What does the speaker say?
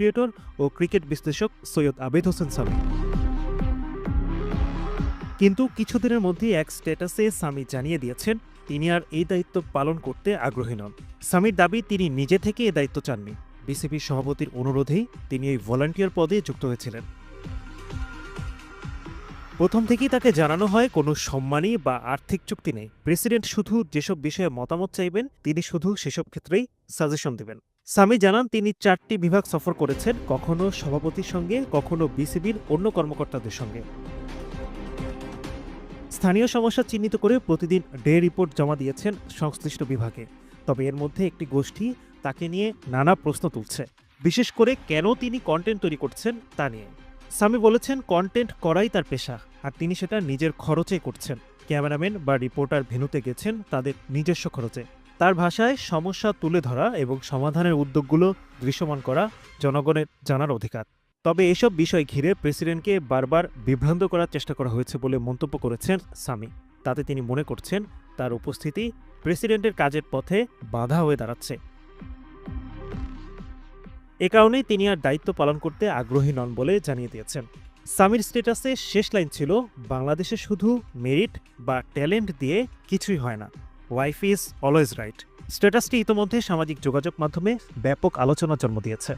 Creator ও cricket বিশ্লেষক সৈয়দ আবেদ হোসেন সামি। কিন্তু কিছুদিনের মধ্যেই এক স্ট্যাটাসে সামি জানিয়ে দিয়েছেন, তিনি আর এই দায়িত্ব পালন করতে আগ্রহী নন। সামির দাবি, তিনি নিজে থেকে এই দায়িত্ব চাননি। বিসিবির সভাপতির অনুরোধেই তিনি এই ভলান্টিয়ার পদে যুক্ত হয়েছিলেন। প্রথম থেকেই তাকে জানানো হয়, কোনো সম্মানী বা আর্থিক চুক্তি নেই। প্রেসিডেন্ট শুধু যেসব বিষয়ে মতামত চাইবেন, তিনি শুধু সেসব ক্ষেত্রেই সাজেশন দেবেন। সামি জানান, তিনি চারটি বিভাগ সফর করেছেন, কখনো সভাপতির সঙ্গে, কখনো বিসিবির অন্য কর্মকর্তাদের সঙ্গে। স্থানীয় সমস্যা চিহ্নিত করে প্রতিদিন ডে রিপোর্ট জমা দিয়েছেন সংশ্লিষ্ট বিভাগে। তবে এর মধ্যে একটি গোষ্ঠী তাকে নিয়ে নানা প্রশ্ন তুলছে। বিশেষ করে কেন তিনি কন্টেন্ট তৈরি করছেন তা নিয়ে। সামি বলেছেন কন্টেন্ট করাই তার পেশা, আর তিনি সেটা নিজের খরচে করছেন। ক্যামেরাম্যান বা রিপোর্টার ভেনুতে গেছেন তাদের নিজস্ব খরচে। তার ভাষায় সমস্যা তুলে ধরা এবং সমাধানের উদ্যোগগুলো দৃশ্যমান করা জনগণের জানার অধিকার। তবে এসব বিষয় ঘিরে প্রেসিডেন্টকে বারবার বিভ্রান্ত করার চেষ্টা করা হয়েছে বলে মন্তব্য করেছেন সামি। তাতে তিনি মনে করছেন, তার উপস্থিতি প্রেসিডেন্টের কাজের পথে বাধা হয়ে দাঁড়াচ্ছে। এ কারণেই তিনি আর দায়িত্ব পালন করতে আগ্রহী নন বলে জানিয়ে দিয়েছেন। সামির স্ট্যাটাসে শেষ লাইন ছিল, বাংলাদেশে শুধু মেরিট বা ট্যালেন্ট দিয়ে কিছুই হয় না। ওয়াইফ ইজ অলওয়েজ রাইট স্ট্যাটাসটি ইতোমধ্যে সামাজিক যোগাযোগ মাধ্যমে ব্যাপক আলোচনার জন্ম দিয়েছে।